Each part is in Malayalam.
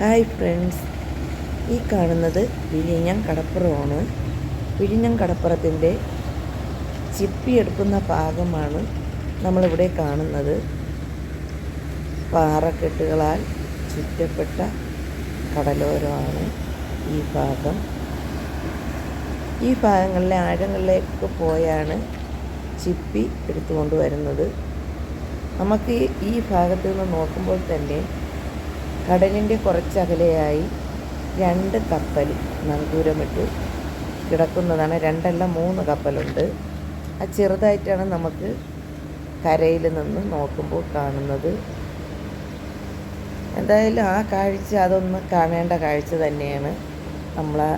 Hi friends. ഈ കാണുന്നത് വിഴിഞ്ഞം കടപ്പുറമാണ്. വിഴിഞ്ഞം കടപ്പുറത്തിന്റെ ചിപ്പിയെടുക്കുന്ന ഭാഗമാണ് നമ്മളിവിടെ കാണുന്നത്. പാറക്കെട്ടുകളാൽ ചുറ്റപ്പെട്ട കടലോരമാണ് ഈ ഭാഗം. ഈ ഭാഗങ്ങളിലെ ആഴങ്ങളിലേക്ക് പോയാണ് ചിപ്പി എടുത്തുകൊണ്ട് വരുന്നത്. നമുക്ക് ഈ- ഭാഗത്ത് നിന്ന് നോക്കുമ്പോൾ തന്നെ കടലിന്റെ കുറച്ചകലെയായി രണ്ട് കപ്പൽ നങ്കൂരമിട്ട്. കിടക്കുന്നതാണ് രണ്ടല്ല മൂന്ന് കപ്പലുണ്ട്. ആ ചെറുതായിട്ടാണ് നമുക്ക് കരയിൽ നിന്ന് നോക്കുമ്പോൾ കാണുന്നത്. എന്തായാലും ആ കാഴ്ച അതൊന്ന് കാണേണ്ട കാഴ്ച തന്നെയാണ്. നമ്മളെ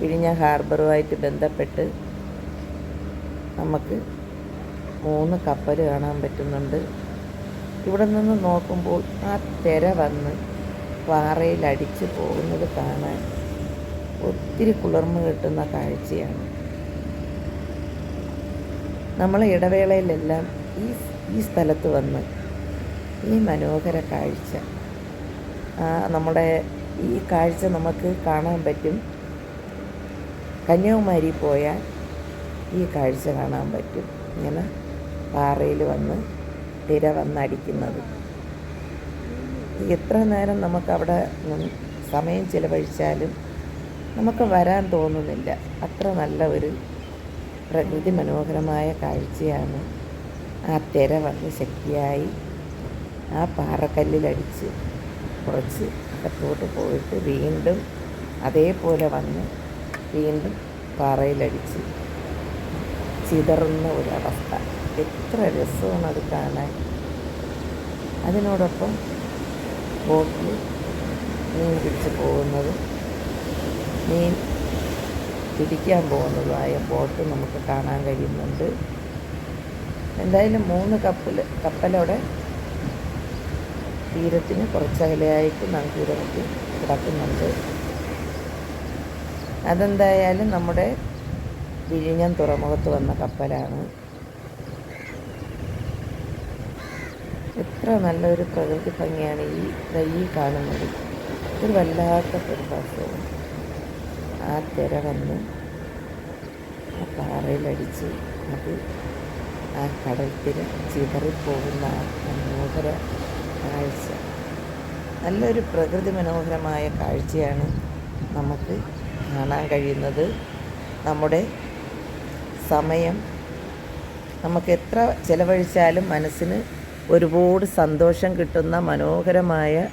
പിഴിഞ്ഞ ഹാർബറുമായിട്ട് ബന്ധപ്പെട്ട് നമുക്ക് മൂന്ന് കപ്പൽ കാണാൻ പറ്റുന്നുണ്ട്. ഇവിടെ നിന്ന് നോക്കുമ്പോൾ ആ തിര വന്ന് പാറയിൽ അടിച്ച് പോകുന്നത് കാണാൻ ഒത്തിരി കുളിർമ കിട്ടുന്ന കാഴ്ചയാണ്. നമ്മൾ ഇടവേളയിലെല്ലാം ഈ ഈ സ്ഥലത്ത് വന്ന് ഈ മനോഹര കാഴ്ച. നമ്മുടെ ഈ കാഴ്ച നമുക്ക് കാണാൻ പറ്റും. കന്യാകുമാരി പോയാൽ ഈ കാഴ്ച കാണാൻ പറ്റും. ഇങ്ങനെ പാറയിൽ വന്ന് തിര വന്നടിക്കുന്നത്. എത്ര നേരം നമുക്കവിടെ സമയം ചിലവഴിച്ചാലും നമുക്ക് വരാൻ തോന്നുന്നില്ല. അത്ര നല്ല ഒരു പ്രകൃതി മനോഹരമായ കാഴ്ചയാണ് ആ തിര വന്ന് ശക്തിയായി ആ പാറക്കല്ലിലടിച്ച് കുറച്ച് അകത്തോട്ട് പോയിട്ട് വീണ്ടും അതേപോലെ വന്ന് വീണ്ടും പാറയിലടിച്ച് ചിതറുന്ന ഒരവസ്ഥ. എത്ര രസമാണ് അത് കാണാൻ. അതിനോടൊപ്പം ബോട്ടിൽ മീൻ പിടിച്ച് പോകുന്നതും മീൻ പിടിക്കാൻ പോകുന്നതുമായ ബോട്ട് നമുക്ക് കാണാൻ കഴിയുന്നുണ്ട്. എന്തായാലും മൂന്ന് കപ്പൽ കപ്പലോടെ തീരത്തിന് കുറച്ചകലെയായിട്ട് നങ്കൂരമൊക്കെ കിടക്കുന്നുണ്ട്. അതെന്തായാലും നമ്മുടെ വിഴിഞ്ഞം തുറമുഖത്ത് വന്ന കപ്പലാണ്. എത്ര നല്ലൊരു പ്രകൃതി ഭംഗിയാണ് ഈ ഈ കാണുന്നത്. ഒരു വല്ലാത്ത പ്രതിഭാസവും ആ തിര വന്ന്. ആ പാറയിലടിച്ച് അത് ആ കടൽത്തിര ചിതറിപ്പോകുന്ന ആ മനോഹര കാഴ്ച. നല്ലൊരു പ്രകൃതി മനോഹരമായ കാഴ്ചയാണ് നമുക്ക് കാണാൻ കഴിയുന്നത്. നമ്മുടെ സമയം നമുക്ക് എത്ര ചിലവഴിച്ചാലും മനസ്സിന് ഒരുപാട് സന്തോഷം കിട്ടുന്ന മനോഹരമായ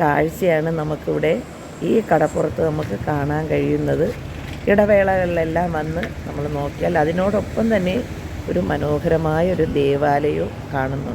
കാഴ്ചയാണ് നമുക്കിവിടെ ഈ കടപ്പുറത്ത് നമുക്ക് കാണാൻ കഴിയുന്നത്. ഇടവേളകളിലെല്ലാം വന്ന് നമ്മൾ നോക്കിയാൽ അതിനോടൊപ്പം തന്നെ ഒരു മനോഹരമായ ഒരു ദേവാലയവും കാണുന്നുണ്ട്.